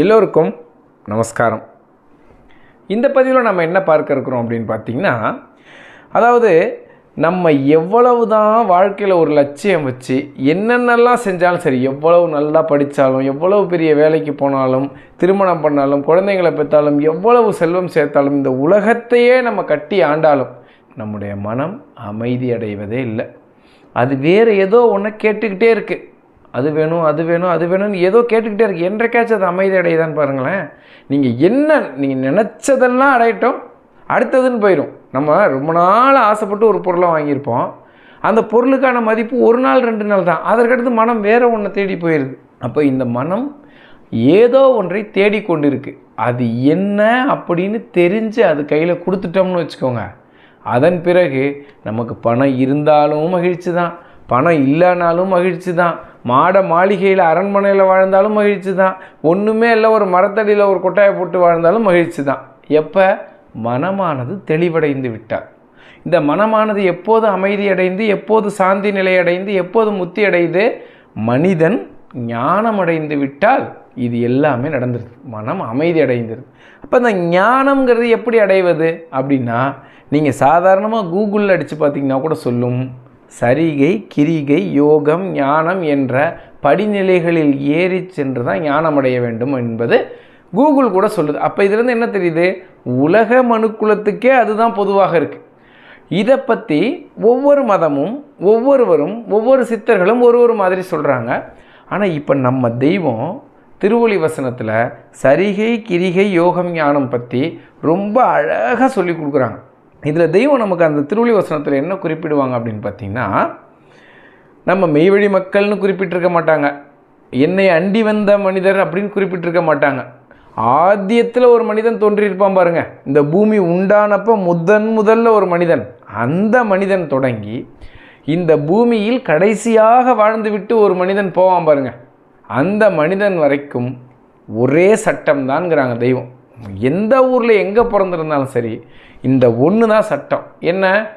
எல்லோருக்கும் நமஸ்காரம். இந்த பதிவில் நம்ம என்ன பார்க்க இருக்கிறோம் அப்படின்னு பார்த்தீங்கன்னா அதாவது நம்ம எவ்வளவு தான் வாழ்க்கையில் ஒரு லட்சியம் வச்சு என்னென்னலாம் செஞ்சாலும் சரி எவ்வளவு நல்லா படித்தாலும் எவ்வளவு பெரிய வேலைக்கு போனாலும் திருமணம் பண்ணாலும் குழந்தைங்களை பெற்றாலும் எவ்வளவு செல்வம் சேர்த்தாலும் இந்த உலகத்தையே நம்ம கட்டி ஆண்டாலும் நம்முடைய மனம் அமைதி அடைவதே இல்லை. அது வேறு ஏதோ ஒன்று கேட்டுக்கிட்டே இருக்குது அது வேணும் அது வேணும் அது வேணும்னு ஏதோ கேட்டுக்கிட்டே இருக்கு. என்றைக்காச்சும் அது அமைதி அடையுதான்னு பாருங்களேன். நீங்கள் என்ன நீங்கள் நினச்சதெல்லாம் அடையட்டும் அடுத்ததுன்னு போயிடும் நம்ம ரொம்ப நாள் ஆசைப்பட்டு ஒரு பொருளை வாங்கியிருப்போம். அந்த பொருளுக்கான மதிப்பு ஒரு நாள் ரெண்டு நாள் தான். அதற்கடுத்து மனம் வேறு ஒன்றை தேடி போயிடுது அப்போ இந்த மனம் ஏதோ ஒன்றை தேடிக்கொண்டிருக்கு அது என்ன அப்படின்னு தெரிஞ்சு அது கையில் கொடுத்துட்டோம்னு வச்சுக்கோங்க. அதன் பிறகு நமக்கு பணம் இருந்தாலும் மகிழ்ச்சி தான். பணம் இல்லைனாலும் மகிழ்ச்சி தான். மாட மாளிகையில் அரண்மனையில் வாழ்ந்தாலும் மகிழ்ச்சி தான் ஒன்றுமே இல்லை ஒரு மரத்தடியில் ஒரு கொட்டாயை போட்டு வாழ்ந்தாலும் மகிழ்ச்சி தான் எப்போ? மனமானது தெளிவடைந்து விட்டார். இந்த மனமானது எப்போது அமைதி அடைந்து எப்போது சாந்தி நிலை அடைந்து எப்போது முத்தி அடைந்து? மனிதன் ஞானம் அடைந்து விட்டால் இது எல்லாமே நடந்துருது. மனம் அமைதி அடைந்துருது. அப்போ இந்த ஞானம்ங்கிறது எப்படி அடைவது? அப்படின்னா நீங்கள் சாதாரணமாக கூகுளில் அடித்து பார்த்தீங்கன்னா கூட சொல்லும். சரிகை கிரிகை யோகம் ஞானம் என்ற படிநிலைகளில் ஏறி சென்று தான் ஞானம் அடைய வேண்டும் என்பது கூகுள் கூட சொல்லுது. அப்போ இதுலேருந்து என்ன தெரியுது? உலக மனுக்குலத்துக்கே அதுதான் பொதுவாக இருக்குது இதை பற்றி ஒவ்வொரு மதமும் ஒவ்வொருவரும் ஒவ்வொரு சித்தர்களும் ஒரு ஒரு மாதிரி சொல்கிறாங்க ஆனால் இப்போ நம்ம தெய்வம் திருவொளி வசனத்தில் சரிகை கிரிகை யோகம் ஞானம் பற்றி ரொம்ப அழகாக சொல்லி கொடுக்குறாங்க. இதில் தெய்வம் நமக்கு அந்த திருவள்ளி வசனத்தில் என்ன குறிப்பிடுவாங்க அப்படின்னு பார்த்தீங்கன்னா நம்ம மெய்வழி மக்கள்னு குறிப்பிட்டிருக்க மாட்டாங்க. என்னை அண்டி வந்த மனிதர் அப்படின்னு குறிப்பிட்டிருக்க மாட்டாங்க. ஆத்தியத்தில் ஒரு மனிதன் தோன்றியிருப்பான் பாருங்க. இந்த பூமி உண்டானப்போ முதன் முதல்ல ஒரு மனிதன். அந்த மனிதன் தொடங்கி இந்த பூமியில் கடைசியாக வாழ்ந்துவிட்டு ஒரு மனிதன் போவான் பாருங்க. அந்த மனிதன் வரைக்கும் ஒரே சட்டம் தான்ங்கிறாங்க தெய்வம். எந்த ஊரில் எங்கே பிறந்திருந்தாலும் சரி இந்த ஒன்று தான் சட்டம். என்ன?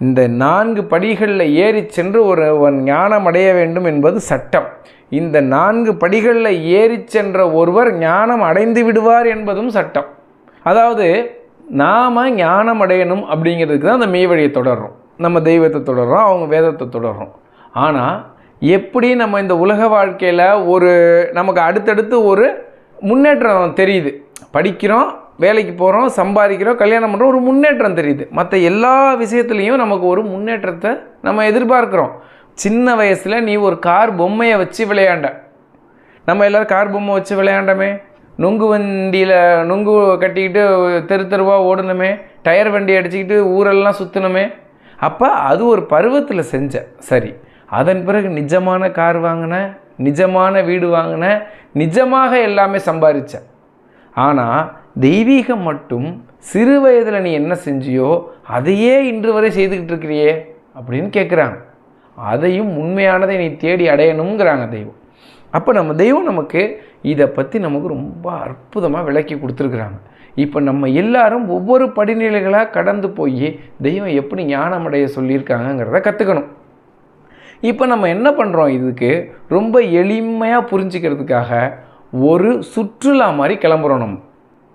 இந்த நான்கு படிகளில் ஏறி சென்று ஒருவன் ஞானம் அடைய வேண்டும் என்பது சட்டம். இந்த நான்கு படிகளில் ஏறி சென்ற ஒருவர் ஞானம் அடைந்து விடுவார் என்பதும் சட்டம். அதாவது நாம் ஞானம் அடையணும் அப்படிங்கிறதுக்கு தான் அந்த மெய்வழியை தொடர்றோம். நம்ம தெய்வத்தை தொடர்றோம் அவங்க வேதத்தை தொடர்றோம். ஆனால் எப்படி நம்ம இந்த உலக வாழ்க்கையில் ஒரு நமக்கு அடுத்தடுத்து ஒரு முன்னேற்றம் தெரியுது. படிக்கிறோம் வேலைக்கு போகிறோம் சம்பாதிக்கிறோம் கல்யாணம் பண்ணுறோம் ஒரு முன்னேற்றம் தெரியுது. மற்ற எல்லா விஷயத்துலேயும் நமக்கு ஒரு முன்னேற்றத்தை நம்ம எதிர்பார்க்குறோம். சின்ன வயசில் நீ ஒரு கார் பொம்மையை வச்சு விளையாண்ட. நம்ம எல்லோரும் கார் பொம்மை வச்சு விளையாண்டமே. நொங்கு வண்டியில் நொங்கு கட்டிக்கிட்டு தெரு தெருவாக ஓடணுமே டயர் வண்டி அடிச்சுக்கிட்டு ஊரெல்லாம் சுற்றணுமே அப்போ அது ஒரு பருவத்தில் செஞ்ச. சரி அதன் பிறகு நிஜமான கார் வாங்கினேன் நிஜமான வீடு வாங்கினேன் நிஜமாக எல்லாமே சம்பாதிச்சேன் ஆனால் தெய்வீகம் மட்டும் சிறு வயதில் நீ என்ன செஞ்சியோ அதையே இன்று வரை செய்துக்கிட்டு இருக்கிறியே அப்படின்னு கேட்குறாங்க அதையும் உண்மையானதை நீ தேடி அடையணுங்கிறாங்க தெய்வம். அப்போ நம்ம தெய்வம் நமக்கு இதை பற்றி நமக்கு ரொம்ப அற்புதமாக விளக்கி கொடுத்துருக்குறாங்க. இப்போ நம்ம எல்லாரும் ஒவ்வொரு படிநிலைகளாக கடந்து போய் தெய்வம் எப்படி ஞானம் அடைய சொல்லியிருக்காங்கங்கிறத கற்றுக்கணும் இப்போ நம்ம என்ன பண்ணுறோம் இதுக்கு ரொம்ப எளிமையாக புரிஞ்சுக்கிறதுக்காக ஒரு சுற்றுலா மாதிரி கிளம்புறோம் நம்ம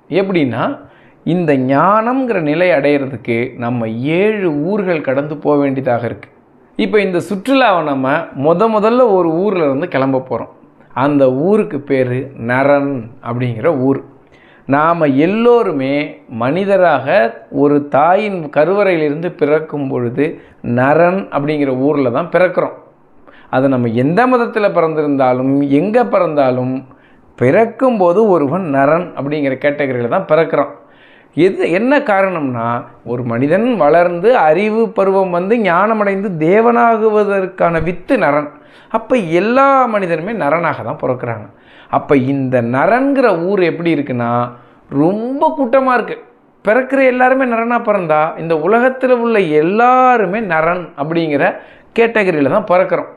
எப்படின்னா இந்த ஞானம்ங்கிற நிலை அடையிறதுக்கு நம்ம ஏழு ஊர்கள் கடந்து போக வேண்டியதாக இருக்குது இப்போ இந்த சுற்றுலாவை நம்ம முத முதல்ல ஒரு ஊரில் இருந்து கிளம்ப போகிறோம் அந்த ஊருக்கு பேர் நரன் அப்படிங்கிற ஊர். நாம் எல்லோருமே மனிதராக ஒரு தாயின் கருவறையிலிருந்து பிறக்கும் பொழுது நரன் அப்படிங்கிற ஊரில் தான் பிறக்கிறோம். அது நம்ம எந்த மதத்தில் பிறந்திருந்தாலும் எங்கே பிறந்தாலும் பிறக்கும்போது ஒருவன் நரன் அப்படிங்கிற கேட்டகரியில் தான் பிறக்கிறான். எது என்ன காரணம்னா ஒரு மனிதன் வளர்ந்து அறிவு பருவம் வந்து ஞானமடைந்து தேவனாகுவதற்கான வித்து நரன். அப்போ எல்லா மனிதனுமே நரனாக தான் பிறக்கிறாங்க. அப்போ இந்த நரன்கிற ஊர் எப்படி இருக்குன்னா ரொம்ப கூட்டமாக இருக்குது பிறக்கிற எல்லாருமே நரனாக பிறந்தா இந்த உலகத்தில் உள்ள எல்லாருமே நரன் அப்படிங்கிற கேட்டகரியில் தான் பிறக்கிறோம்.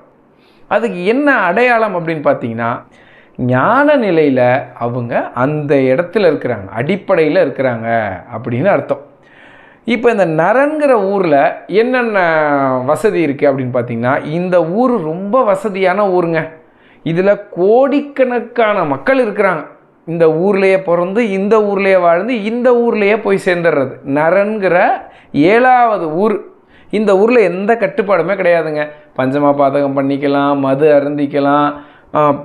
அதுக்கு என்ன அடையாளம் அப்படின்னு பார்த்தீங்கன்னா ஞான நிலையில் அவங்க அந்த இடத்துல இருக்கிறாங்க. அடிப்படையில் இருக்கிறாங்க அப்படின்னு அர்த்தம். இப்போ இந்த நரன்கிற ஊரில் என்னென்ன வசதி இருக்குது அப்படின்னு பார்த்தீங்கன்னா இந்த ஊர் ரொம்ப வசதியான ஊருங்க. இதில் கோடிக்கணக்கான மக்கள் இருக்கிறாங்க. இந்த ஊர்லேயே பிறந்து இந்த ஊர்லேயே வாழ்ந்து இந்த ஊர்லேயே போய் சேர்ந்துடுறது நரன்கிற ஏழாவது ஊர். இந்த ஊரில் எந்த கட்டுப்பாடுமே கிடையாதுங்க. பஞ்சமா பாதகம் பண்ணிக்கலாம் மது அருந்திக்கலாம்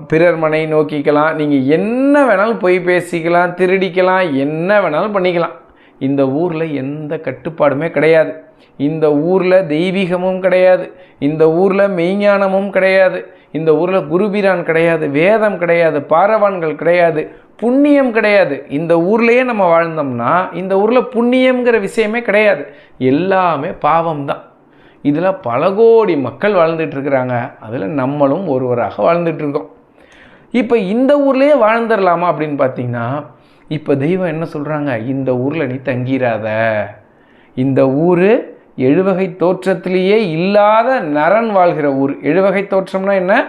பிறர் மனை நோக்கிக்கலாம். நீங்கள் என்ன வேணாலும் பொய் பேசிக்கலாம் திருடிக்கலாம் என்ன வேணாலும் பண்ணிக்கலாம். இந்த ஊரில் எந்த கட்டுப்பாடுமே கிடையாது. இந்த ஊரில் தெய்வீகமும் கிடையாது. இந்த ஊரில் மெய்ஞானமும் கிடையாது. இந்த ஊரில் குருபிரான் கிடையாது வேதம் கிடையாது பாரவான்கள் கிடையாது புண்ணியம் கிடையாது. இந்த ஊர்லேயே நம்ம வாழ்ந்தோம்னா இந்த ஊரில் புண்ணியம்ங்கிற விஷயமே கிடையாது. எல்லாமே பாவம்தான். இதில் பல கோடி மக்கள் வாழ்ந்துட்டு இருக்கிறாங்க. அதில் நம்மளும் ஒருவராக வாழ்ந்துட்டுருக்கோம் இப்போ இந்த ஊர்லேயே வாழ்ந்துடலாமா அப்படின்னு பார்த்தீங்கன்னா இப்போ தெய்வம் என்ன சொல்கிறாங்க இந்த ஊரில் நீ தங்கிராத. இந்த ஊர் எழுவகை தோற்றத்திலேயே இல்லாத நரன் வாழ்கிற ஊர். எழுவகை தோற்றம்னா என்ன?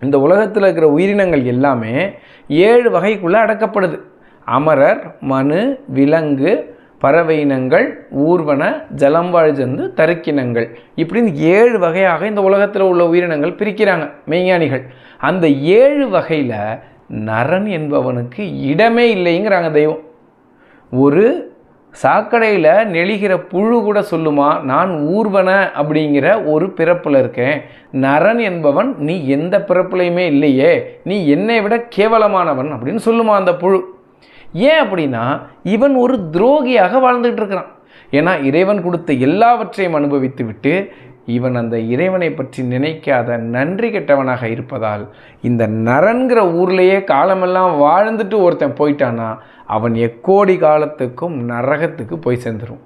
இந்த உலகத்தில் இருக்கிற உயிரினங்கள் எல்லாமே ஏழு வகைக்குள்ளே அடக்கப்படுது. அமரர் மனு விலங்கு பறவை இனங்கள் ஊர்வன ஜலம்வாழ் ஜந்து தருக்கினங்கள். இப்படின்னு ஏழு வகையாக இந்த உலகத்தில் உள்ள உயிரினங்கள் பிரிக்கிறாங்க மெய்ஞானிகள். அந்த ஏழு வகையில் நரன் என்பவனுக்கு இடமே இல்லைங்கிறாங்க தெய்வம். ஒரு சாக்கடையில் நெளிகிற புழு கூட சொல்லுமா நான் ஊர்வன அப்படிங்கிற ஒரு பிறப்பில் இருக்கேன். நரன் என்பவன் நீ எந்த பிறப்புலையுமே இல்லையே நீ என்னை விட கேவலமானவன் அப்படின்னு சொல்லுமா அந்த புழு. ஏன் அப்படின்னா இவன் ஒரு துரோகியாக வாழ்ந்துகிட்டு இருக்கிறான் ஏன்னா இறைவன் கொடுத்த எல்லாவற்றையும் அனுபவித்து விட்டு இவன் அந்த இறைவனை பற்றி நினைக்காத நன்றி கெட்டவனாக இருப்பதால் இந்த நரன்கிற ஊர்லேயே காலமெல்லாம் வாழ்ந்துட்டு ஒருத்தன் போயிட்டானா அவன் எக்கோடி காலத்துக்கும் நரகத்துக்கு போய் சேர்ந்துடும்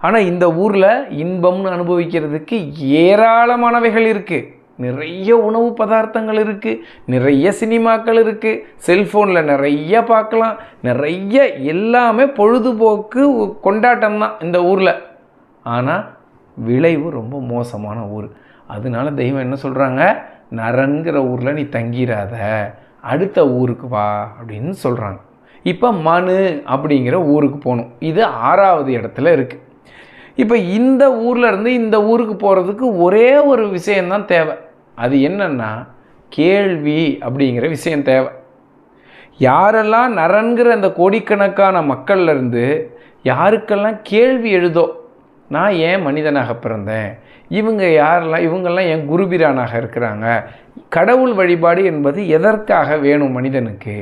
ஆனால் இந்த ஊரில் இன்பம்னு அனுபவிக்கிறதுக்கு ஏராளமானவைகள் இருக்குது நிறைய உணவு பதார்த்தங்கள் இருக்குது நிறைய சினிமாக்கள் இருக்குது செல்ஃபோனில் நிறைய பார்க்கலாம் நிறைய எல்லாமே பொழுதுபோக்கு கொண்டாட்டம் தான் இந்த ஊரில். ஆனால் விளைவு ரொம்ப மோசமான ஊர். அதனால தெய்வம் என்ன சொல்கிறாங்க நரன்கிற ஊரில் நீ தங்கிராத அடுத்த ஊருக்கு வா அப்படின்னு சொல்கிறாங்க இப்போ மனு அப்படிங்கிற ஊருக்கு போகணும். இது ஆறாவது இடத்துல இருக்குது இப்போ இந்த ஊரில் இருந்து இந்த ஊருக்கு போகிறதுக்கு ஒரே ஒரு விஷயந்தான் தேவை. அது என்னன்னா கேள்வி அப்படிங்கிற விஷயம் தேவை. யாரெல்லாம் நரன்கிற அந்த கோடிக்கணக்கான மக்கள்லேருந்து யாருக்கெல்லாம் கேள்வி எழுதோ நான் ஏன் மனிதனாக பிறந்தேன்? இவங்க யாரெல்லாம் இவங்கெல்லாம் என் குருபிரானாக இருக்கிறாங்க? கடவுள் வழிபாடு என்பது எதற்காக வேணும் மனிதனுக்கு?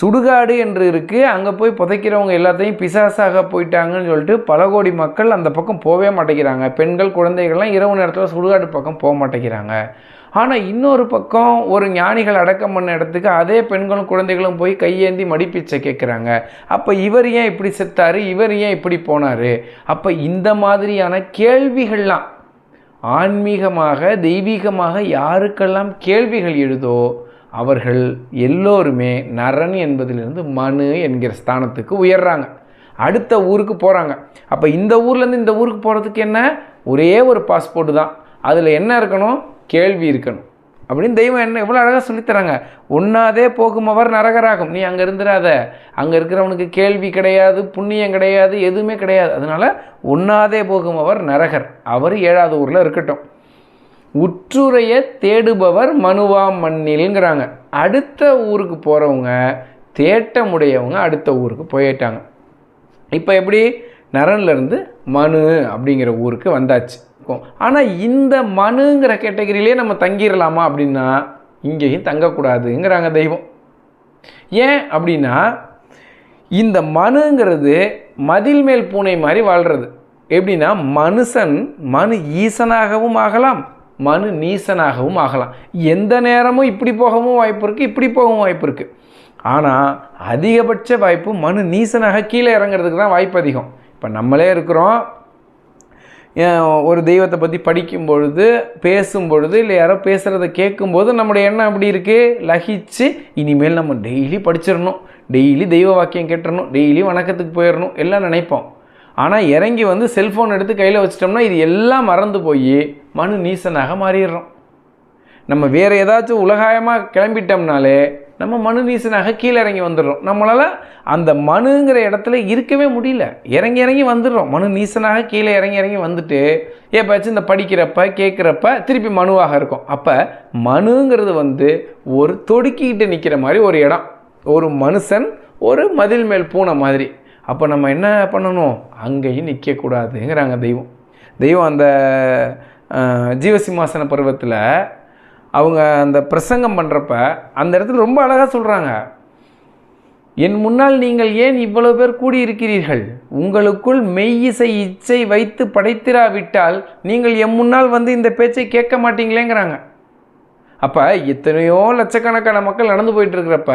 சுடுகாடு என்று இருக்குது அங்கே போய் புதைக்கிறவங்க எல்லாத்தையும் பிசாசாக போயிட்டாங்கன்னு சொல்லிட்டு பல கோடி மக்கள் அந்த பக்கம் போகவே மாட்டேங்கிறாங்க. பெண்கள் குழந்தைகள்லாம் இரவு நேரத்தில் சுடுகாடு பக்கம் போக மாட்டேங்கிறாங்க. ஆனால் இன்னொரு பக்கம் ஒரு ஞானிகள் அடக்கம் பண்ண இடத்துக்கு அதே பெண்களும் குழந்தைகளும் போய் கையேந்தி மடிப்பிச்சை கேட்குறாங்க அப்போ இவர் ஏன் இப்படி செத்தாரு? இவர் ஏன் இப்படி போனார்? அப்போ இந்த மாதிரியான கேள்விகள்லாம் ஆன்மீகமாக தெய்வீகமாக யாருக்கெல்லாம் கேள்விகள் எழுதோ அவர்கள் எல்லோருமே நரன் என்பதிலிருந்து மனு என்கிற ஸ்தானத்துக்கு உயர்றாங்க. அடுத்த ஊருக்கு போகிறாங்க அப்போ இந்த ஊர்லேருந்து இந்த ஊருக்கு போகிறதுக்கு என்ன? ஒரே ஒரு பாஸ்போர்ட் தான். அதில் என்ன இருக்கணும்? கேள்வி இருக்கணும். அப்படின்னு தெய்வம் என்ன எவ்வளோ அழகாக சொல்லித்தராங்க உண்ணாதே போகுமவர் நரகராகும். நீ அங்கே இருந்துடாத. அங்கே இருக்கிறவனுக்கு கேள்வி கிடையாது புண்ணியம் கிடையாது எதுவுமே கிடையாது. அதனால் உண்ணாதே போகுமவர் நரகர். அவர் ஏழாவது ஊரில் இருக்கட்டும். உற்றுரைய தேடுபவர் மனுவாம் மண்ணில்ங்கிறாங்க. அடுத்த ஊருக்கு போகிறவங்க தேட்டமுடையவங்க அடுத்த ஊருக்கு போயிட்டாங்க. இப்போ எப்படி? நரன்லேருந்து மனு அப்படிங்கிற ஊருக்கு வந்தாச்சு. இருக்கும். ஆனால் இந்த மனுங்கிற கேட்டகரியிலே நம்ம தங்கிடலாமா அப்படின்னா இங்கேயும் தங்கக்கூடாதுங்கிறாங்க தெய்வம். ஏன் அப்படின்னா இந்த மனுங்கிறது மதில் மேல் பூனை மாதிரி வாழ்கிறது எப்படின்னா மனுஷன் மனு ஈசனாகவும் ஆகலாம் மனு நீசனாகவும் ஆகலாம். எந்த நேரமும் இப்படி போகவும் வாய்ப்பு இருக்குது இப்படி போகவும் வாய்ப்பு இருக்குது ஆனால் அதிகபட்ச வாய்ப்பு மனு நீசனாக கீழே இறங்குறதுக்கு தான் வாய்ப்பு அதிகம். இப்போ நம்மளே இருக்கிறோம் ஒரு தெய்வத்தை பற்றி படிக்கும் பொழுது பேசும் பொழுது இல்லை யாரோ பேசுகிறத கேட்கும்போது நம்முடைய எண்ணம் அப்படி இருக்குது லகிச்சு இனிமேல் நம்ம டெய்லி படிச்சிடணும். டெய்லி தெய்வ வாக்கியம் கேட்டுடணும். டெய்லி வணக்கத்துக்கு போயிடணும். எல்லாம் நினைப்போம். ஆனால் இறங்கி வந்து செல்ஃபோன் எடுத்து கையில் வச்சிட்டோம்னா இது எல்லாம் மறந்து போய் மனு நீசனாக மாறிடுறோம். நம்ம வேறு ஏதாச்சும் உலகாயமாக கிளம்பிட்டோம்னாலே நம்ம மனு நீசனாக கீழே இறங்கி வந்துடுறோம். நம்மளால் அந்த மனுங்கிற இடத்துல இருக்கவே முடியல. இறங்கி இறங்கி வந்துடுறோம். மனு நீசனாக கீழே இறங்கி இறங்கி வந்துட்டு எப்பயாச்சும் இந்த படிக்கிறப்ப கேட்குறப்ப திருப்பி மனுவாக இருக்கும். அப்போ மனுங்கிறது வந்து ஒரு தொடுக்கிக்கிட்டு நிற்கிற மாதிரி ஒரு இடம். ஒரு மனுஷன் ஒரு மதில் மேல் பூனை மாதிரி. அப்போ நம்ம என்ன பண்ணணும்? அங்கேயும் நிற்கக்கூடாதுங்கிறாங்க தெய்வம். தெய்வம் அந்த ஜீவசிம்மாசன பருவத்தில் அவங்க அந்த பிரசங்கம் பண்ணுறப்ப அந்த இடத்துல ரொம்ப அழகாக சொல்கிறாங்க என் முன்னால் நீங்கள் ஏன் இவ்வளவு பேர் கூடியிருக்கிறீர்கள்? உங்களுக்குள் மெய்யிசை இச்சை வைத்து படைத்திராவிட்டால் நீங்கள் எம் முன்னால் வந்து இந்த பேச்சை கேட்க மாட்டீங்களேங்கிறாங்க. அப்போ எத்தனையோ லட்சக்கணக்கான மக்கள் நடந்து போயிட்டு இருக்கிறப்ப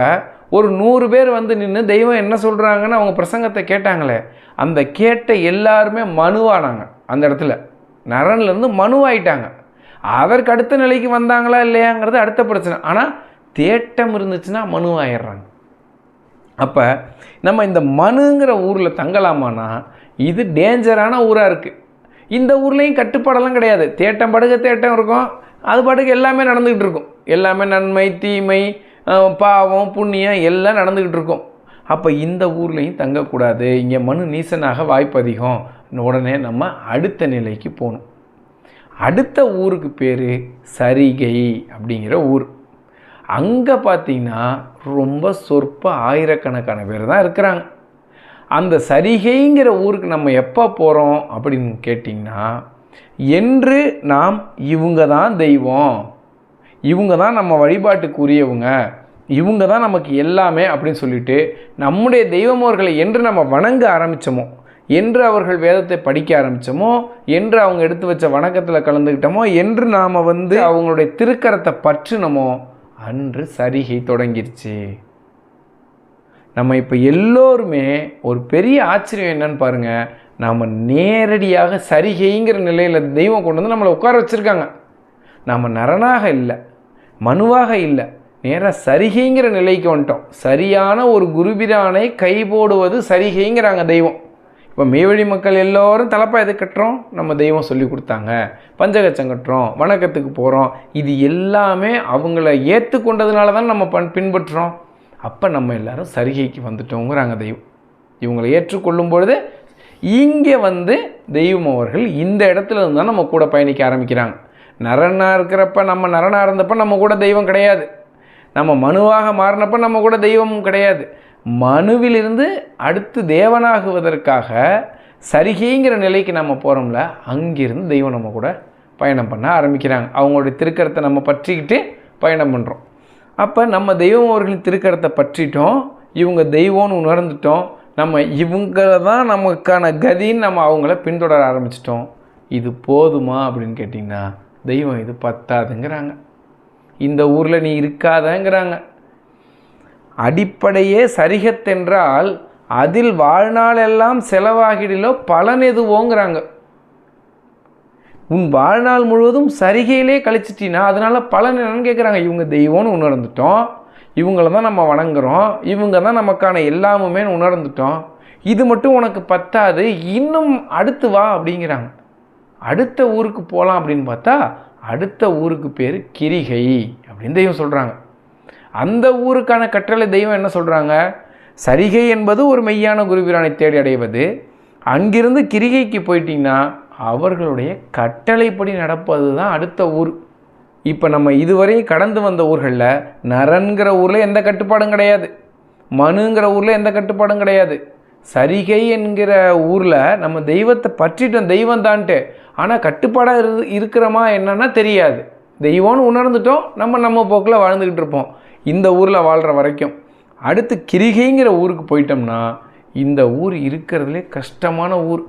ஒரு நூறு பேர் வந்து நின்று தெய்வம் என்ன சொல்கிறாங்கன்னு அவங்க பிரசங்கத்தை கேட்டாங்களே அந்த கேட்ட எல்லாருமே மனுவானாங்க அந்த இடத்துல. நரன்லேருந்து மனுவாயிட்டாங்க. அதற்கு அடுத்த நிலைக்கு வந்தாங்களா இல்லையாங்கிறது அடுத்த பிரச்சனை. ஆனால் தேட்டம் இருந்துச்சுன்னா மனுவாயிடுறாங்க அப்போ நம்ம இந்த மனுங்கிற ஊரில் தங்கலாமான்னா இது டேஞ்சரான ஊராக இருக்குது இந்த ஊர்லேயும் கட்டுப்பாடெல்லாம் கிடையாது. தேட்டம் படுக தேட்டம் இருக்கும். அது பாட்டுக்கு எல்லாமே நடந்துக்கிட்டு இருக்கும். எல்லாமே நன்மை தீமை பாவம் புண்ணியம் எல்லாம் நடந்துக்கிட்டு இருக்கும். அப்போ இந்த ஊர்லேயும் தங்கக்கூடாது. இங்கே மனு நீசனாக வாய்ப்பு அதிகம். உடனே நம்ம அடுத்த நிலைக்கு போகணும். அடுத்த ஊருக்கு பேர் சரிகை அப்படிங்கிற ஊர். அங்கே பார்த்தீங்கன்னா ரொம்ப சொற்ப ஆயிரக்கணக்கான பேர் தான் இருக்கிறாங்க. அந்த சரிகைங்கிற ஊருக்கு நம்ம எப்போ போகிறோம் அப்படின்னு கேட்டிங்கன்னா என்று நாம் இவங்க தான் தெய்வம். இவங்க தான் நம்ம வழிபாட்டுக்குரியவங்க. இவங்க தான் நமக்கு எல்லாமே அப்படின்னு சொல்லிட்டு நம்முடைய தெய்வமோர்களை என்று நம்ம வணங்க ஆரம்பித்தோமோ என்று அவர்கள் வேதத்தை படிக்க ஆரம்பித்தோமோ என்று அவங்க எடுத்து வச்ச வணக்கத்தில் கலந்துக்கிட்டோமோ என்று நாம் வந்து அவங்களுடைய திருக்கரத்தை பற்றினோமோ அன்று சரிகை தொடங்கிருச்சு. நம்ம இப்போ எல்லோருமே ஒரு பெரிய ஆச்சரியம் என்னன்னு பாருங்கள் நாம் நேரடியாக சரிகைங்கிற நிலையில் தெய்வம் கொண்டு வந்து நம்மளை உட்கார வச்சுருக்காங்க. நாம் நரனாக இல்லை மனுவாக இல்லை நேராக சரிகைங்கிற நிலைக்கு வந்துட்டோம். சரியான ஒரு குருபிரானை கைபோடுவது சரிகைங்கிறாங்க தெய்வம். இப்போ மேவழி மக்கள் எல்லோரும் தலைப்பா எது கட்டுறோம்? நம்ம தெய்வம் சொல்லி கொடுத்தாங்க. பஞ்சகச்சம் கட்டுறோம் வணக்கத்துக்கு போகிறோம் இது எல்லாமே அவங்கள ஏற்றுக்கொண்டதுனால தான் நம்ம பண் பின்பற்றுறோம். அப்போ நம்ம எல்லாரும் சரிகைக்கு வந்துட்டோங்கிறாங்க தெய்வம். இவங்களை ஏற்றுக்கொள்ளும் பொழுது இங்கே வந்து தெய்வம் அவர்கள் இந்த இடத்துல இருந்து தான் நம்ம கூட பயணிக்க ஆரம்பிக்கிறாங்க. நரனாக இருக்கிறப்ப நம்ம நரனாக இருந்தப்ப நம்ம கூட தெய்வம் கிடையாது. நம்ம மனுவாக மாறினப்ப நம்ம கூட தெய்வம் கிடையாது. மனுவிலிருந்து அடுத்து தேவனாகுவதற்காக சரிகைங்கிற நிலைக்கு நம்ம போகிறோம்ல அங்கிருந்து தெய்வம் நம்ம கூட பயணம் பண்ண ஆரம்பிக்கிறாங்க. அவங்களுடைய திருக்கரத்தை நம்ம பற்றிக்கிட்டு பயணம் பண்ணுறோம் அப்போ நம்ம தெய்வம் அவர்களின் திருக்கரத்தை பற்றிட்டோம் இவங்க தெய்வம்னு உணர்ந்துட்டோம் நம்ம இவங்கள தான் நமக்கான கதின்னு நம்ம அவங்கள பின்தொடர ஆரம்பிச்சிட்டோம். இது போதுமா அப்படின்னு கேட்டிங்கன்னா தெய்வம் இது பத்தாதுங்கிறாங்க. இந்த ஊரில் நீ இருக்காதங்கிறாங்க. அடிப்படையே சரிகத்தென்றால் அதில் வாழ்நாளெல்லாம் செலவாகிடிலோ பலன் எதுவோங்கிறாங்க. உன் வாழ்நாள் முழுவதும் சரிகையிலே கழிச்சிட்டினா அதனால் பலன் என்னன்னு கேட்குறாங்க இவங்க தெய்வம்னு உணர்ந்துட்டோம். இவங்கள தான் நம்ம வணங்குகிறோம் இவங்க தான் நமக்கான எல்லாமுமே உணர்ந்துட்டோம். இது மட்டும் உனக்கு பத்தாது. இன்னும் அடுத்து வா அப்படிங்கிறாங்க. அடுத்த ஊருக்கு போகலாம் அப்படின்னு பார்த்தா அடுத்த ஊருக்கு பேர் கிரிகை அப்படின்னு தெய்வம் சொல்கிறாங்க அந்த ஊருக்கான கட்டளை தெய்வம் என்ன சொல்கிறாங்க சரிகை என்பது ஒரு மெய்யான குருபிரானை தேடி அடைவது. அங்கிருந்து கிரிகைக்கு போயிட்டிங்கன்னா அவர்களுடைய கட்டளைப்படி நடப்பது தான் அடுத்த ஊர். இப்போ நம்ம இதுவரை கடந்து வந்த ஊர்களில் நரன்கிற ஊரில் எந்த கட்டுப்பாடும் கிடையாது. மனுங்கிற ஊரில் எந்த கட்டுப்பாடும் கிடையாது. சரிகை என்கிற ஊரில் நம்ம தெய்வத்தை பற்றிட்டோம் தெய்வம் தான்ட்டு. ஆனால் கட்டுப்பாடாக இரு இருக்கிறோமா என்னன்னா தெரியாது. தெய்வம்னு உணர்ந்துட்டோம் நம்ம நம்ம போக்கில் வாழ்ந்துக்கிட்டு இருப்போம். இந்த ஊரில் வாழ்கிற வரைக்கும். அடுத்து கிரிகைங்கிற ஊருக்கு போயிட்டோம்னா இந்த ஊர் இருக்கிறதுலே கஷ்டமான ஊர்.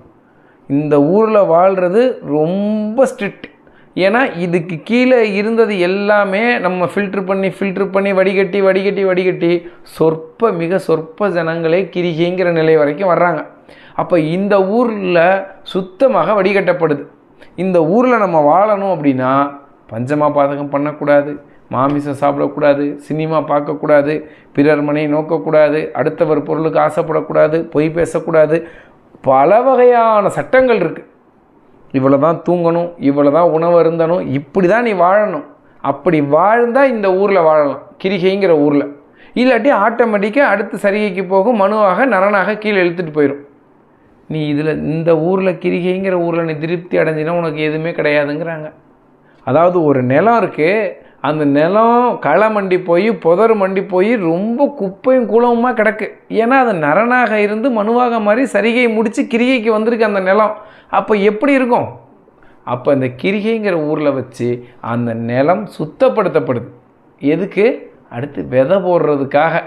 இந்த ஊரில் வாழ்கிறது ரொம்ப ஸ்ட்ரிக்ட் ஏன்னா இதுக்கு கீழே இருந்தது எல்லாமே நம்ம ஃபில்ட்ரு பண்ணி ஃபில்ட்ரு பண்ணி வடிகட்டி வடிகட்டி வடிகட்டி சொற்ப மிக சொற்ப ஜனங்களே கிரிகைங்கிற நிலை வரைக்கும் வர்றாங்க. அப்போ இந்த ஊரில் சுத்தமாக வடிகட்டப்படுது. இந்த ஊரில் நம்ம வாழணும் அப்படின்னா பஞ்சமா பாதகம் பண்ணக்கூடாது. மாமிசம் சாப்பிடக்கூடாது சினிமா பார்க்கக்கூடாது பிறர் மனையை நோக்கக்கூடாது அடுத்தவர் பொருளுக்கு ஆசைப்படக்கூடாது பொய் பேசக்கூடாது. பல வகையான சட்டங்கள் இருக்குது இவ்வளோ தான் தூங்கணும் இவ்வளோ தான் உணவு இருந்தணும் இப்படி தான் நீ வாழணும். அப்படி வாழ்ந்தால் இந்த ஊரில் வாழலாம் கிரிகைங்கிற ஊரில். இல்லாட்டி ஆட்டோமேட்டிக்காக அடுத்து சரிகைக்கு போகும் மனுவாக நரனாக கீழே இழுத்துட்டு போயிடும் நீ இதில் இந்த ஊரில் கிரிகைங்கிற ஊரில் நீ திருப்தி அடைஞ்சினா உனக்கு எதுவுமே கிடையாதுங்கிறாங்க. அதாவது ஒரு நிலம் இருக்குது அந்த நிலம் களை மண்டி போய் புதர் மண்டி போய் ரொம்ப குப்பையும் கூலமுமாக கிடக்கு. ஏன்னா அது நரனாக இருந்து மனுவாக மாதிரி சரிகை முடித்து கிரிகைக்கு வந்திருக்கு அந்த நிலம். அப்போ எப்படி இருக்கும்? அப்போ இந்த கிரிகைங்கிற ஊரில் வச்சு அந்த நிலம் சுத்தப்படுத்தப்படுது. எதுக்கு? அடுத்து விதை போடுறதுக்காக.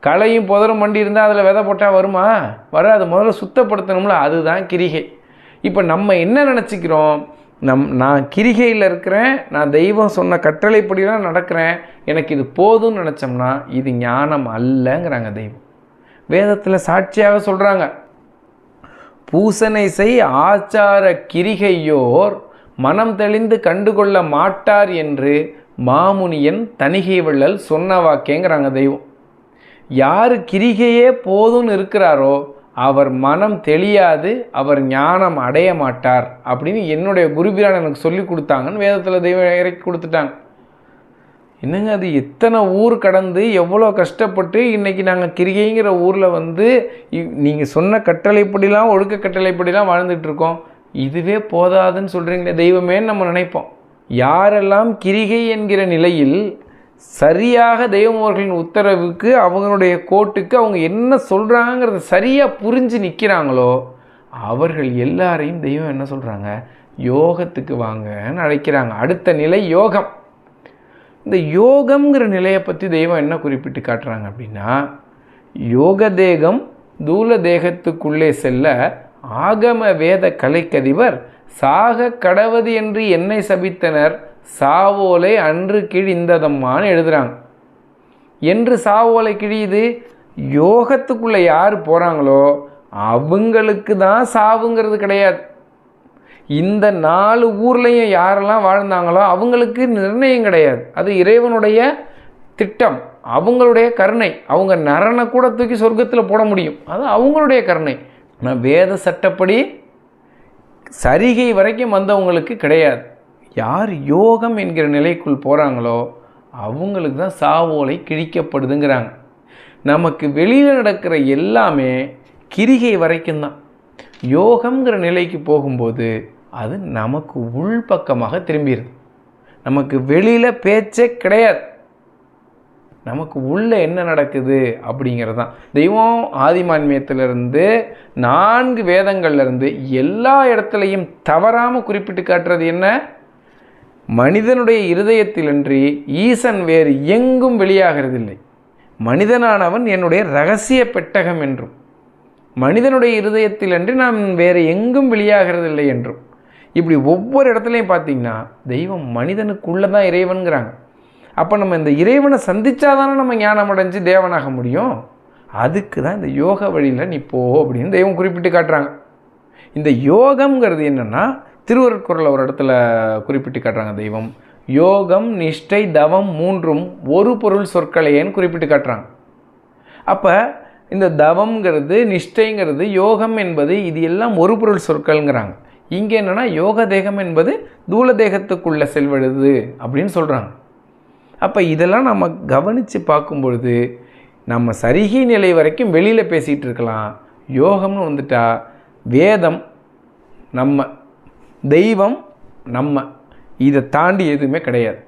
களையும் புதரும் மண்டி இருந்தால் அதில் விதை போட்டால் வருமா? வராது. முதல்ல சுத்தப்படுத்தணும்ல. அதுதான் கிரிகை. இப்போ நம்ம என்ன நினச்சிக்கிறோம்? நம் நான் கிரிகையில் இருக்கிறேன் நான் தெய்வம் சொன்ன கட்டளைப்படிலாம் நடக்கிறேன் எனக்கு இது போதும்னு நினச்சோம்னா இது ஞானம் அல்லங்கிறாங்க தெய்வம். வேதத்தில் சாட்சியாக சொல்கிறாங்க பூசனை செய் ஆச்சார கிரிகையோர் மனம் தெளிந்து கண்டுகொள்ள மாட்டார் என்று மாமுனியன் தணிகை வள்ளல் சொன்ன வாக்கேங்கிறாங்க தெய்வம். யார் கிரிகையே போதும்னு இருக்கிறாரோ அவர் மனம் தெளியாது அவர் ஞானம் அடைய மாட்டார் அப்படின்னு என்னுடைய குருபிரான் எனக்கு சொல்லி கொடுத்தாங்கன்னு வேதத்தில் தெய்வம் இறக்கி கொடுத்துட்டாங்க. என்னங்க அது? எத்தனை ஊர் கடந்து எவ்வளோ கஷ்டப்பட்டு இன்றைக்கி நாங்கள் கிரிகைங்கிற ஊரில் வந்து நீங்கள் சொன்ன கட்டளைப்படிலாம் ஒழுக்க கட்டளைப்படிலாம் வாழ்ந்துட்டுருக்கோம். இதுவே போதாதுன்னு சொல்கிறீங்களே தெய்வமேன்னு நம்ம நினைப்போம். யாரெல்லாம் கிரிகை என்கிற நிலையில் சரியாக தெய்வம் அவர்களின் உத்தரவுக்கு அவங்களுடைய கோட்டுக்கு அவங்க என்ன சொல்கிறாங்கிறத சரியாக புரிஞ்சு நிற்கிறாங்களோ அவர்கள் எல்லாரையும் தெய்வம் என்ன சொல்கிறாங்க யோகத்துக்கு வாங்கன்னு அழைக்கிறாங்க. அடுத்த நிலை யோகம். இந்த யோகம்ங்கிற நிலையை பற்றி தெய்வம் என்ன குறிப்பிட்டு காட்டுறாங்க அப்படின்னா யோக தேகம் தூல தேகத்துக்குள்ளே செல்ல ஆகம வேத கலைக்கதிவர் சாக கடவது என்று என்னை சபித்தனர். சாவோலை அன்று கிழிந்ததம்மான்னு எழுதுகிறாங்க என்று சாவோலை கிழியுது? யோகத்துக்குள்ளே யார் போகிறாங்களோ அவங்களுக்கு தான் சாவுங்கிறது கிடையாது. இந்த நாலு ஊர்லேயும் யாரெல்லாம் வாழ்ந்தாங்களோ அவங்களுக்கு நிர்ணயம் கிடையாது. அது இறைவனுடைய திட்டம் அவங்களுடைய கருணை. அவங்க நரனை கூட தூக்கி சொர்க்கத்தில் போட முடியும். அது அவங்களுடைய கருணை. ஆனால் வேத சட்டப்படி சரிகை வரைக்கும் வந்தவங்களுக்கு கிடையாது. யார் யோகம் என்கிற நிலைக்குள் போகிறாங்களோ அவங்களுக்கு தான் சாவோலை கிழிக்கப்படுதுங்கிறாங்க. நமக்கு வெளியில் நடக்கிற எல்லாமே கிரிகை வரைக்கும் தான். யோகம்ங்கிற நிலைக்கு போகும்போது அது நமக்கு உள்பக்கமாக திரும்பிடுது. நமக்கு வெளியில் பேச்சே கிடையாது. நமக்கு உள்ளே என்ன நடக்குது அப்படிங்கிறது தான். தெய்வம் ஆதிமான்மியத்திலிருந்து நான்கு வேதங்கள்லேருந்து எல்லா இடத்துலையும் தவறாமல் குறிப்பிட்டு காட்டுறது என்ன? மனிதனுடைய இருதயத்திலன்றி ஈசன் வேறு எங்கும் வெளியாகிறதில்லை. மனிதனானவன் என்னுடைய ரகசிய பெட்டகம் என்றும் மனிதனுடைய இருதயத்திலன்றி நாம் வேறு எங்கும் வெளியாகிறதில்லை என்றும். இப்படி ஒவ்வொரு இடத்துலையும் பார்த்தீங்கன்னா தெய்வம் மனிதனுக்குள்ளே தான் இறைவனுங்கிறாங்க அப்போ நம்ம இந்த இறைவனை சந்தித்தாதானே நம்ம ஞானம் அடைஞ்சு தேவனாக முடியும்? அதுக்கு தான் இந்த யோக வழியில் நீ போ அப்படின்னு தெய்வம் குறிப்பிட்டு காட்டுறாங்க. இந்த யோகம்ங்கிறது என்னென்னா திருவருட்குறள் ஒரு இடத்துல குறிப்பிட்டு காட்டுறாங்க தெய்வம். யோகம் நிஷ்டை தவம் மூன்றும் ஒரு பொருள் சொற்களையேன்னு குறிப்பிட்டு காட்டுறாங்க. அப்போ இந்த தவம்ங்கிறது நிஷ்டைங்கிறது யோகம் என்பது இது எல்லாம் ஒரு பொருள் சொற்கள்ங்கிறாங்க. இங்கே என்னென்னா யோக தேகம் என்பது தூல தேகத்துக்குள்ளே செல்வடுது அப்படின்னு சொல்கிறாங்க அப்போ இதெல்லாம் நம்ம கவனித்து பார்க்கும் பொழுது நம்ம சரிகை நிலை வரைக்கும் வெளியில் பேசிகிட்டு இருக்கலாம். யோகம்னு வந்துட்டா வேதம் நம்ம தெய்வம் நம்ம. இதை தாண்டி எதுவுமே கிடையாது.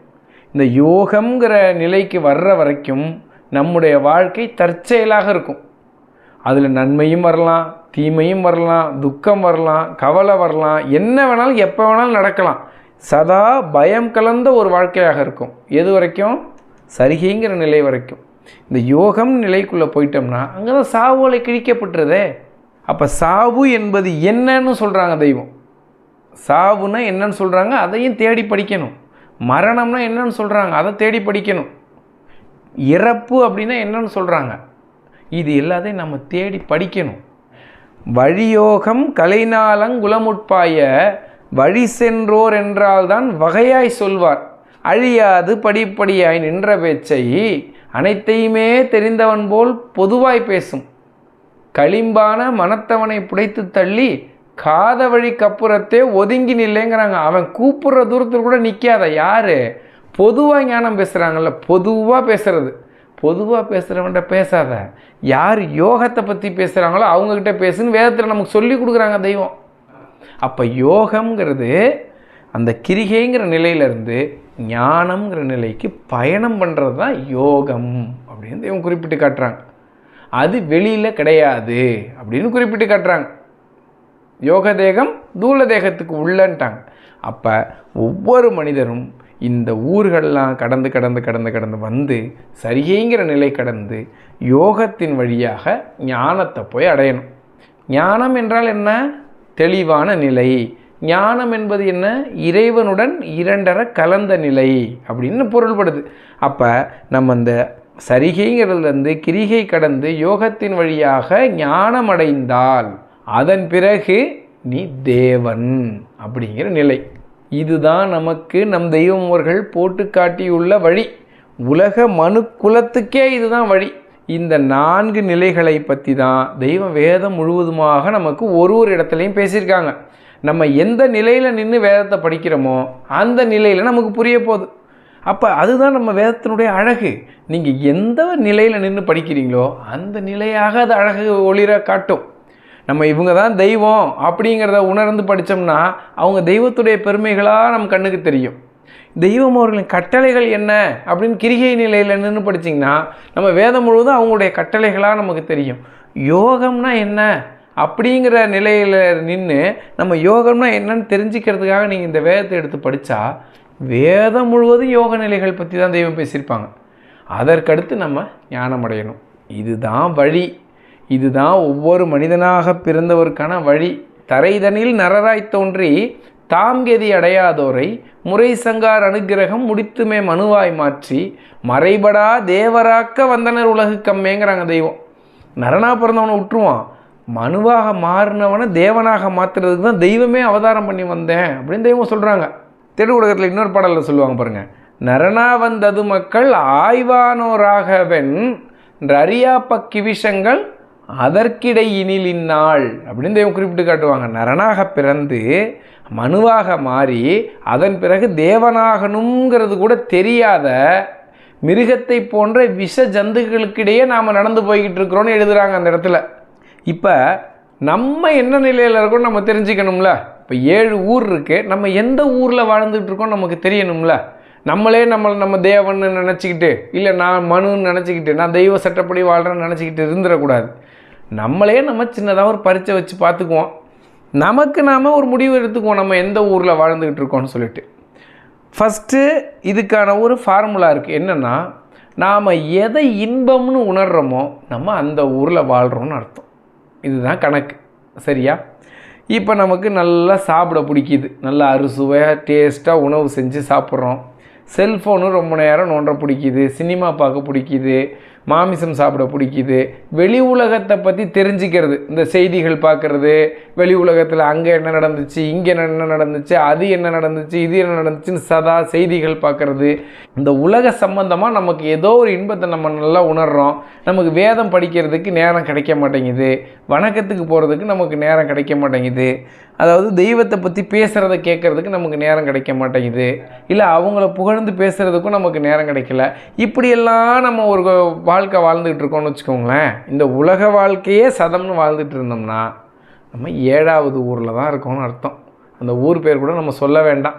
இந்த யோகம்ங்கிற நிலைக்கு வர்ற வரைக்கும் நம்முடைய வாழ்க்கை தற்செயலாக இருக்கும். அதில் நன்மையும் வரலாம் தீமையும் வரலாம் துக்கம் வரலாம் கவலை வரலாம் என்ன வேணாலும் எப்போ வேணாலும் நடக்கலாம். சதா பயம் கலந்த ஒரு வாழ்க்கையாக இருக்கும். எது வரைக்கும்? சரிகைங்கிற நிலை வரைக்கும். இந்த யோகம் நிலைக்குள்ளே போயிட்டோம்னா அங்கே தான் சாவுகளை கிழிக்கப்பட்டுறதே அப்போ சாவு என்பது என்னன்னு சொல்கிறாங்க தெய்வம். சாவுன்னா என்னன்னு சொல்கிறாங்க அதையும் தேடி படிக்கணும். மரணம்னா என்னன்னு சொல்கிறாங்க அதை தேடி படிக்கணும். இறப்பு அப்படின்னா என்னன்னு சொல்கிறாங்க இது எல்லாத்தையும் நம்ம தேடி படிக்கணும். வழியோகம் கலைநாளங்குலமுட்பாய வழி சென்றோர் என்றால்தான் வகையாய் சொல்வார். அழியாது படிப்படியாய் நின்ற பேச்சை அனைத்தையுமே தெரிந்தவன் போல் பொதுவாய் பேசும். களிம்பான மனத்தவனை புடைத்து தள்ளி காத வழி கப்புறத்தே ஒதுங்கி நில்லைங்கிறாங்க. அவன் கூப்பிடுற தூரத்தில் கூட நிற்காத யார்? பொதுவாக ஞானம் பேசுகிறாங்கல்ல பொதுவாக பேசுகிறது பொதுவாக பேசுகிறவன்ட்ட பேசாத. யார் யோகத்தை பற்றி பேசுகிறாங்களோ அவங்கக்கிட்ட பேசுன்னு வேதத்தில் நமக்கு சொல்லி கொடுக்குறாங்க தெய்வம். அப்போ யோகம்ங்கிறது அந்த கிரிகைங்கிற நிலையிலேருந்து ஞானம்ங்கிற நிலைக்கு பயணம் பண்ணுறது தான் யோகம் அப்படின்னு தெய்வம் குறிப்பிட்டு காட்டுறாங்க. அது வெளியில் கிடையாது அப்படின்னு குறிப்பிட்டு காட்டுறாங்க. யோக தேகம் தூள தேகத்துக்கு உள்ளன்ட்டாங்க. அப்போ ஒவ்வொரு மனிதரும் இந்த ஊர்கள்லாம் கடந்து கடந்து கடந்து கடந்து வந்து சரிகைங்கிற நிலை கடந்து யோகத்தின் வழியாக ஞானத்தை போய் அடையணும். ஞானம் என்றால் என்ன? தெளிவான நிலை. ஞானம் என்பது என்ன? இறைவனுடன் இரண்டரை கலந்த நிலை அப்படின்னு பொருள்படுது. அப்போ நம்ம இந்த சரிகைங்கிறதுலேருந்து கிரிகை கடந்து யோகத்தின் வழியாக ஞானம் அடைந்தால் அதன் பிறகு நீ தேவன் அப்படிங்கிற நிலை. இதுதான் நமக்கு நம் தெய்வம் அவர்கள் போட்டு காட்டியுள்ள வழி. உலக மனு குலத்துக்கே இதுதான் வழி. இந்த நான்கு நிலைகளை பற்றி தான் தெய்வம் வேதம் முழுவதுமாக நமக்கு ஒரு ஒரு இடத்துலையும் பேசியிருக்காங்க. நம்ம எந்த நிலையில் நின்று வேதத்தை படிக்கிறோமோ அந்த நிலையில் நமக்கு புரிய போகுது. அப்போ அதுதான் நம்ம வேதத்தினுடைய அழகு. நீங்கள் எந்த நிலையில் நின்று படிக்கிறீங்களோ அந்த நிலையாக அது அழகு ஒளிர காட்டும். நம்ம இவங்க தான் தெய்வம் அப்படிங்கிறத உணர்ந்து படித்தோம்னா அவங்க தெய்வத்துடைய பெருமைகளாக நம்ம கண்ணுக்கு தெரியும். தெய்வம் அவர்களின் கட்டளைகள் என்ன அப்படின்னு கிரிகை நிலையில் நின்று படிச்சிங்கன்னா நம்ம வேதம் முழுவதும் அவங்களுடைய கட்டளைகளாக நமக்கு தெரியும். யோகம்னா என்ன அப்படிங்கிற நிலையில் நின்று நம்ம யோகம்னா என்னன்னு தெரிஞ்சுக்கிறதுக்காக நீங்கள் இந்த வேதத்தை எடுத்து படித்தா வேதம் முழுவதும் யோக நிலைகள் பற்றி தான் தெய்வம் பேசியிருப்பாங்க. அதற்கடுத்து நம்ம ஞானம் அடையணும். இதுதான் வழி. இதுதான் ஒவ்வொரு மனிதனாக பிறந்தவருக்கான வழி. தரைதனில் நரராய் தோன்றி தாம் கெதி அடையாதோரை முறை சங்கார் அனுக்கிரகம் முடித்துமே மனுவாய் மாற்றி மறைபடா தேவராக்க வந்தனர் உலகு கம்மேங்கிறாங்க தெய்வம். நரனா பிறந்தவனை விட்டுருவான் மனுவாக மாறினவனை தேவனாக மாற்றுறதுக்கு தான் தெய்வமே அவதாரம் பண்ணி வந்தேன் அப்படின்னு தெய்வம் சொல்கிறாங்க திருவுலகத்தில் இன்னொரு பாடலில் சொல்லுவாங்க பாருங்கள் நரனா வந்தது மக்கள் ஆய்வானோராகவன் அறியா அதற்கிடையினில் இந்நாள் அப்படின்னு தெய்வம் குறிப்பிட்டு காட்டுவாங்க. நரனாக பிறந்து மனுவாக மாறி அதன் பிறகு தேவனாகணுங்கிறது கூட தெரியாத மிருகத்தை போன்ற விஷ ஜந்துகளுக்கிடையே நாம் நடந்து போய்கிட்டு இருக்கிறோன்னு எழுதுகிறாங்க அந்த இடத்துல. இப்போ நம்ம என்ன நிலையில் இருக்கோம் நம்ம தெரிஞ்சுக்கணும்ல? இப்போ ஏழு ஊர் இருக்குது நம்ம எந்த ஊரில் வாழ்ந்துகிட்டு இருக்கோம் நமக்கு தெரியணும்ல? நம்மளே நம்மளை நம்ம தேவன்னு நினச்சிக்கிட்டு இல்லை நான் மனுன்னு நினச்சிக்கிட்டு நான் தெய்வ சட்டப்படி வாழ்கிறேன்னு நினச்சிக்கிட்டு இருந்துடக்கூடாது. நம்மளே நம்ம சின்னதாக ஒரு பரிச்சை வச்சு பார்த்துக்குவோம். நமக்கு நாம் ஒரு முடிவு எடுத்துக்குவோம். நம்ம எந்த ஊரில் வாழ்ந்துக்கிட்டு இருக்கோம்னு சொல்லிட்டு. ஃபஸ்ட்டு இதுக்கான ஒரு ஃபார்முலா இருக்குது என்னென்னா நாம் எதை இன்பம்னு உணர்கிறோமோ நம்ம அந்த ஊரில் வாழ்கிறோம்னு அர்த்தம். இதுதான் கணக்கு. சரியா? இப்போ நமக்கு நல்லா சாப்பிட பிடிக்குது. நல்லா அறுசுவையாக டேஸ்ட்டாக உணவு செஞ்சு சாப்பிட்றோம். செல்ஃபோனு ரொம்ப நேரம் நோண்ட பிடிக்குது. சினிமா பார்க்க பிடிக்குது. மாமிசம் சாப்பிட பிடிக்குது. வெளி உலகத்தை பற்றி தெரிஞ்சுக்கிறது. இந்த செய்திகள் பார்க்குறது. வெளி உலகத்தில் அங்கே என்ன நடந்துச்சு இங்கே என்ன நடந்துச்சு அது என்ன நடந்துச்சு இது என்ன நடந்துச்சுன்னு சதா செய்திகள் பார்க்குறது. இந்த உலக சம்பந்தமாக நமக்கு ஏதோ ஒரு இன்பத்தை நம்ம நல்லா உணர்கிறோம் நமக்கு வேதம் படிக்கிறதுக்கு நேரம் கிடைக்க மாட்டேங்குது. வணக்கத்துக்கு போகிறதுக்கு நமக்கு நேரம் கிடைக்க மாட்டேங்குது. அதாவது தெய்வத்தை பற்றி பேசுகிறத கேட்குறதுக்கு நமக்கு நேரம் கிடைக்க மாட்டேங்குது. இல்லை அவங்கள புகழ்ந்து பேசுகிறதுக்கும் நமக்கு நேரம் கிடைக்கல. இப்படியெல்லாம் நம்ம ஒரு வாழ்க்கை வாழ்ந்துகிட்டு இருக்கோம்னு வச்சுக்கோங்களேன். இந்த உலக வாழ்க்கையே சதம்னு வாழ்ந்துட்டு இருந்தோம்னா நம்ம ஏழாவது ஊரில் தான் இருக்கோம்னு அர்த்தம். அந்த ஊர் பேர் கூட நம்ம சொல்ல வேண்டாம்.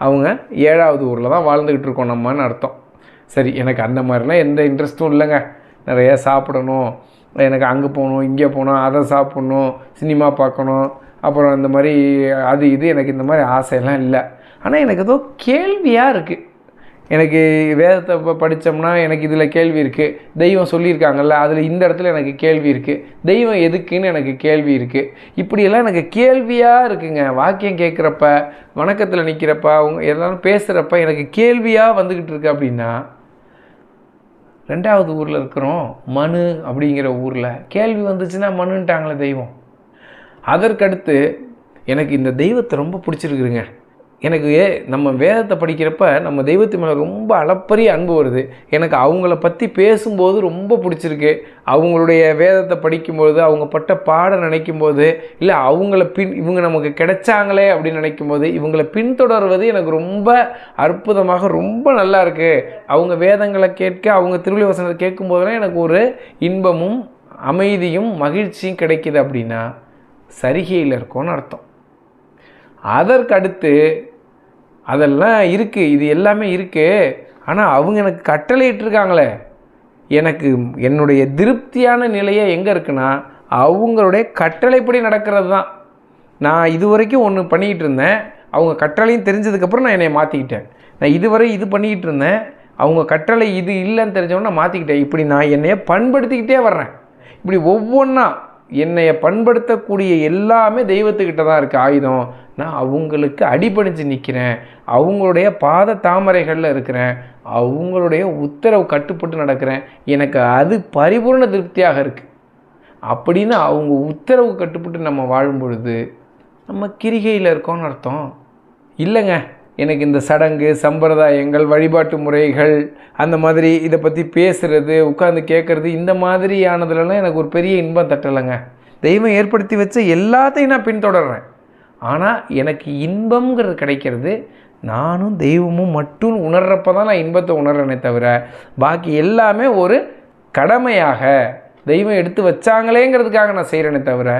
அவங்க ஏழாவது ஊரில் தான் வாழ்ந்துக்கிட்டு இருக்கோம் நம்மன்னு அர்த்தம். சரி எனக்கு அந்த மாதிரிலாம் எந்த இன்ட்ரெஸ்ட்டும் இல்லைங்க. நிறையா சாப்பிடணும். எனக்கு அங்கே போகணும் இங்கே போகணும் அதை சாப்பிட்ணும் சினிமா பார்க்கணும். அப்புறம் இந்த மாதிரி அது இது எனக்கு இந்த மாதிரி ஆசையெல்லாம் இல்லை. ஆனால் எனக்கு ஏதோ கேள்வியாக இருக்குது எனக்கு வேதத்தை இப்போ படித்தோம்னா எனக்கு இதில் கேள்வி இருக்குது தெய்வம் சொல்லியிருக்காங்கல்ல அதில் இந்த இடத்துல எனக்கு கேள்வி இருக்குது தெய்வம் எதுக்குன்னு எனக்கு கேள்வி இருக்குது இப்படியெல்லாம் எனக்கு கேள்வியாக இருக்குங்க. வாக்கியம் கேட்குறப்ப வணக்கத்தில் நிற்கிறப்ப அவங்க எல்லாரும் பேசுகிறப்ப எனக்கு கேள்வியாக வந்துக்கிட்டு இருக்கு அப்படின்னா ரெண்டாவது ஊரில் இருக்கிறோம் மனு அப்படிங்கிற ஊரில் கேள்வி வந்துச்சுன்னா மனுன்ட்டாங்களே தெய்வம். அதற்கடுத்து எனக்கு இந்த தெய்வத்தை ரொம்ப பிடிச்சிருக்குதுங்க. எனக்கு நம்ம வேதத்தை படிக்கிறப்ப நம்ம தெய்வத்து மேலே ரொம்ப அளப்பரிய அன்பு வருது. எனக்கு அவங்கள பற்றி பேசும்போது ரொம்ப பிடிச்சிருக்கு. அவங்களுடைய வேதத்தை படிக்கும்போது அவங்க பட்ட பாடம் நினைக்கும்போது இல்லை அவங்கள பின் இவங்க நமக்கு கிடைச்சாங்களே அப்படின்னு நினைக்கும்போது இவங்களை பின்தொடர்வது எனக்கு ரொம்ப அற்புதமாக ரொம்ப நல்லா இருக்குது அவங்க வேதங்களை கேட்க அவங்க திருவிழி வசனத்தை கேட்கும்போதெல்லாம் எனக்கு ஒரு இன்பமும் அமைதியும் மகிழ்ச்சியும் கிடைக்கிது அப்படின்னா சரிகையில் இருக்கோன்னு அர்த்தம். அதற்கடுத்து அதெல்லாம் இருக்குது இது எல்லாமே இருக்குது ஆனால் அவங்க எனக்கு கட்டளையிட்டிருக்காங்களே. எனக்கு என்னுடைய திருப்தியான நிலையை எங்கே இருக்குன்னா அவங்களுடைய கட்டளைப்படி நடக்கிறது தான். நான் இது வரைக்கும் ஒன்று பண்ணிக்கிட்டு இருந்தேன் அவங்க கட்டளையும் தெரிஞ்சதுக்கப்புறம் நான் என்னை மாற்றிக்கிட்டேன் நான் இதுவரை இது பண்ணிக்கிட்டு இருந்தேன் அவங்க கட்டளை இது இல்லைன்னு தெரிஞ்சவொன்னே மாற்றிக்கிட்டேன் இப்படி நான் என்னையை பண்படுத்திக்கிட்டே வர்றேன். இப்படி ஒவ்வொன்றா என்னைய பண்படுத்தக்கூடிய எல்லாமே தெய்வத்துக்கிட்ட தான் இருக்குது ஆயுதம். நான் அவங்களுக்கு அடிபணிஞ்சு நிற்கிறேன் அவங்களுடைய பாத தாமரைகளில் இருக்கிறேன். அவங்களுடைய உத்தரவு கட்டுப்பட்டு நடக்கிறேன். எனக்கு அது பரிபூர்ண திருப்தியாக இருக்குது அப்படின்னு அவங்க உத்தரவு கட்டுப்பட்டு நம்ம வாழும் பொழுது நம்ம கிரிகையில் இருக்கோம்னு அர்த்தம். இல்லைங்க. எனக்கு இந்த சடங்கு சம்பிரதாயங்கள் வழிபாட்டு முறைகள் அந்த மாதிரி இதை பற்றி பேசுகிறது உட்காந்து கேட்குறது இந்த மாதிரியானதுலலாம் எனக்கு ஒரு பெரிய இன்பம் தட்டலைங்க. தெய்வம் ஏற்படுத்தி வச்ச எல்லாத்தையும் நான் பின்தொடர்றேன். ஆனால் எனக்கு இன்பம்ங்கிறது கிடைக்கிறது நானும் தெய்வமும் மட்டும் உணர்றப்ப தான் நான் இன்பத்தை உணர்றேனே தவிர பாக்கி எல்லாமே ஒரு கடமையாக தெய்வம் எடுத்து வச்சாங்களேங்கிறதுக்காக நான் செய்கிறேனே தவிர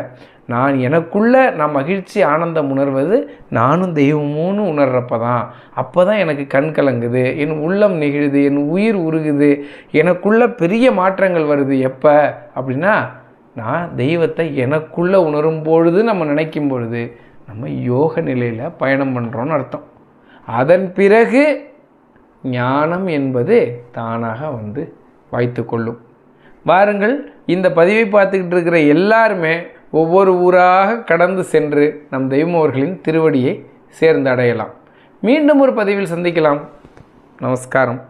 நான் எனக்குள்ள நான் மகிழ்ச்சி ஆனந்தம் உணர்வது நானும் தெய்வமும்னு உணர்றப்ப தான் அப்போ தான் எனக்கு கண் கலங்குது என் உள்ளம் நெகிழுது என் உயிர் உருகுது எனக்குள்ள பெரிய மாற்றங்கள் வருது எப்போ? அப்படின்னா நான் தெய்வத்தை எனக்குள்ளே உணரும் பொழுது நம்ம நினைக்கும் பொழுது நம்ம யோக நிலையில் பயணம் பண்ணுறோன்னு அர்த்தம். அதன் பிறகு ஞானம் என்பது தானாக வந்து வாய்த்து கொள்ளும். வாருங்கள் இந்த பதிவை பார்த்துக்கிட்டு இருக்கிற எல்லாருமே ஒவ்வொரு ஊராக கடந்து சென்று நம் தெய்வம் அவர்களின் திருவடியை சேர்ந்து அடையலாம் மீண்டும் ஒரு பதிவில் சந்திக்கலாம். நமஸ்காரம்.